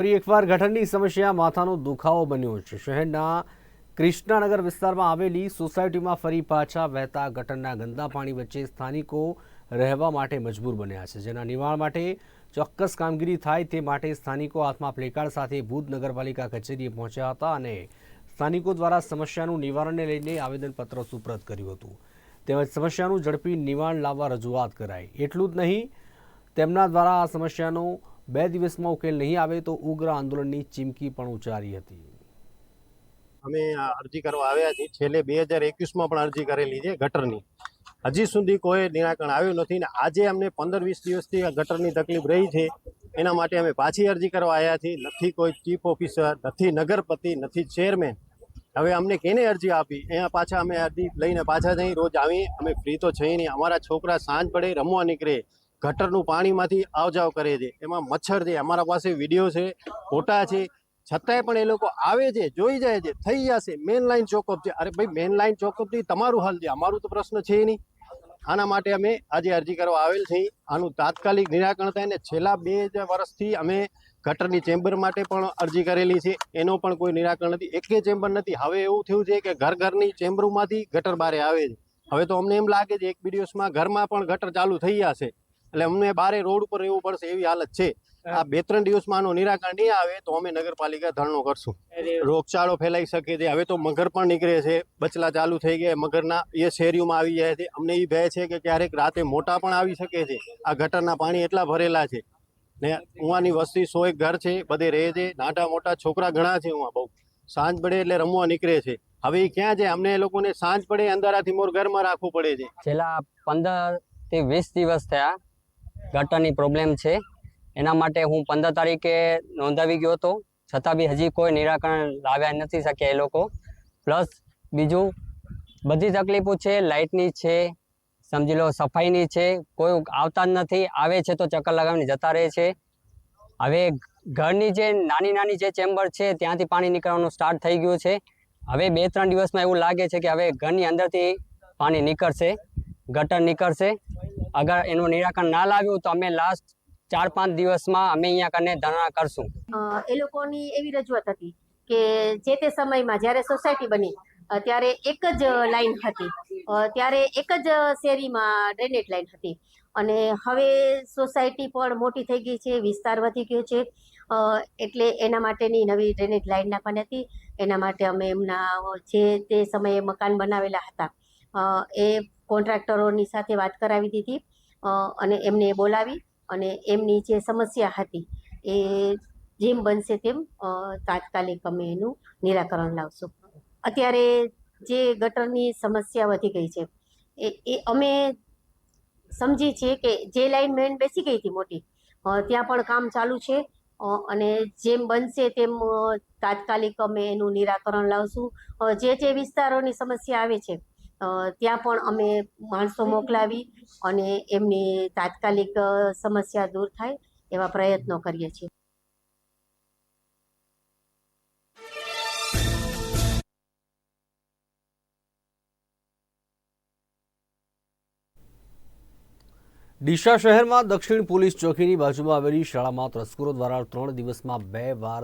ફરી એકવાર ગઠનની સમસ્યા, માથાનો દુખાવો બન્યો છે. શહેરના કૃષ્ણાનગર વિસ્તારમાં આવેલી સોસાયટીમાં ફરી પાછા વહેતા ગટરના ગંદા પાણી વચ્ચે સ્થાનિકો રહેવા માટે મજબૂર બન્યા છે. જેના નિવારણ માટે ચોક્કસ કામગીરી થાય તે માટે સ્થાનિકો હાથમાં પ્લેકાર્ડ સાથે ભુજ નગરપાલિકા કચેરીએ પહોંચ્યા હતા અને સ્થાનિકો દ્વારા સમસ્યાનું નિવારણને લઈને આવેદનપત્ર સુપ્રત કર્યું હતું. તેમજ સમસ્યાનું ઝડપી નિવારણ લાવવા રજૂઆત કરાઈ. એટલું જ નહીં, તેમના દ્વારા આ સમસ્યાનો બે દિવસમાં ઉકેલ નહીં આવે તો ઉગ્ર આંદોલનની ચીમકી પણ ઉચ્ચારી હતી. અમે અરજી કરવા આવ્યા છીએ. છેલ્લે બે હજાર એકવીસમાં પણ અરજી કરેલી છે ગટરની. હજી સુધી કોઈ નિરાકરણ આવ્યું નથી ને આજે અમને પંદર વીસ દિવસથી આ ગટરની તકલીફ રહી છે. એના માટે અમે પાછી અરજી કરવા આવ્યા છીએ. નથી કોઈ ચીફ ઓફિસર, નથી નગરપતિ, નથી ચેરમેન. હવે અમને કેને અરજી આપી? અહીંયા પાછા અમે અરજી લઈને પાછા જઈ રોજ આવી. અમે ફ્રી તો છે નહીં. અમારા છોકરા સાંજ પડે રમવા નીકળે. ગટરનું પાણીમાંથી આવ જાવ કરે છે. એમાં મચ્છર છે, અમારા પાસે વીડિયો છે, ફોટા છે. છતાંય પણ એ લોકો આવે છે, જોઈ જાય છે, થઈ જશે મેન લાઇન ચોકઅપ છે. અરે ભાઈ મેન લાઇન ચોકઅપથી તમારું હાલ છે. અમારું તો પ્રશ્ન છે નહીં. આના માટે અમે આજે અરજી કરવા આવેલ છે. આનું તાત્કાલિક નિરાકરણ થાય ને છેલ્લા બે વર્ષથી અમે ગટરની ચેમ્બર માટે પણ અરજી કરેલી છે. એનો પણ કોઈ નિરાકરણ નથી. એકે ચેમ્બર નથી. હવે એવું થયું છે કે ઘર ઘરની ચેમ્બરોમાંથી ગટર બારે આવે છે. હવે તો અમને એમ લાગે છે, એક બી દિવસમાં ઘરમાં પણ ગટર ચાલુ થઈ જશે એટલે અમને બારે રોડ ઉપર રહેવું પડશે એવી હાલત છે. આ બે ત્રણ દિવસમાં આનું નિરાકરણ નહીં આવે તો અમે નગરપાલિકા ધરણો કરશું. રોગચાળો ફેલાઈ શકે છે. હવે તો મગર પણ નીકળે છે. બચલા ચાલુ થઈ ગયા. મગરના એ શેરીઓમાં આવી જાય છે. અમને એ ભય છે કે ક્યારેક રાતે મોટા પણ આવી શકે છે. આ ગટરના પાણી એટલા ભરેલા છે. ને ઉવાની વસ્તી સો એક ઘર છે. બધે રહે છે. નાટા મોટા છોકરા ઘણા છે ઉવા બહુ. સાંજ પડે એટલે રમવા નીકળે છે. હવે એ ક્યાં છે અમને એ લોકોને સાંજ પડે અંધારાથી મોર ઘરમાં રાખવું પડે છે. છેલ્લા પંદરથી વીસ દિવસ થયા ગટરની પ્રોબ્લેમ છે. એના માટે હું પંદર તારીખે નોંધાવી ગયો હતો. છતાં બી હજી કોઈ નિરાકરણ લાવ્યા નથી શક્યા એ લોકો. પ્લસ બીજું, બધી તકલીફો છે, લાઇટની છે, સમજી લો, સફાઈની છે, કોઈ આવતા જ નથી, આવે છે તો ચક્કર લગાવીને જતા રહે છે. હવે ઘરની જે નાની નાની જે ચેમ્બર છે, ત્યાંથી પાણી નીકળવાનું સ્ટાર્ટ થઈ ગયું છે. હવે બે ત્રણ દિવસમાં એવું લાગે છે કે હવે ઘરની અંદરથી પાણી નીકળશે, ગટર નીકળશે. અગર એનું નિરાકરણ ના લાવ્યું તો અમે લાસ્ટ ચાર પાંચ દિવસમાં અમે અહીંયા કને ધરણા કરશું. એ લોકોની એવી રજૂઆત હતી કે જે તે સમયમાં જ્યારે સોસાયટી બની ત્યારે એક જ લાઈન હતી. ત્યારે એક જ શેરીમાં ડ્રેનેજ લાઈન હતી. અને હવે સોસાયટી પણ મોટી થઈ ગઈ છે, વિસ્તાર વધી ગયો છે. એટલે એના માટેની નવી ડ્રેનેજ લાઈન નાખવાની હતી. એના માટે અમે એમના જે તે સમયે મકાન બનાવેલા હતા એ કોન્ટ્રાક્ટરોની સાથે વાત કરાવી દીધી અને એમને બોલાવી અને એમની જે સમસ્યા હતી એ જેમ બનશે તેમ તાત્કાલિક અમે એનું નિરાકરણ લાવશું. અત્યારે જે ગટરની સમસ્યા વધી ગઈ છે, એ એ અમે સમજી છીએ કે જે લાઈન મેન બેસી ગઈ હતી મોટી ત્યાં પણ કામ ચાલુ છે અને જેમ બનશે તેમ તાત્કાલિક અમે એનું નિરાકરણ લાવશું. જે જે વિસ્તારોની સમસ્યા આવે છે ત્યાં પણ અમે માણસો મોકલાવી અને એમની તાત્કાલિક સમસ્યા દૂર થાય એવા પ્રયત્નો કરીએ છીએ. ડીસા શહેરમાં દક્ષિણ પોલીસ ચોકીની બાજુમાં આવેલી શાળામાં તસ્કરો દ્વારા ત્રણ દિવસમાં બે વાર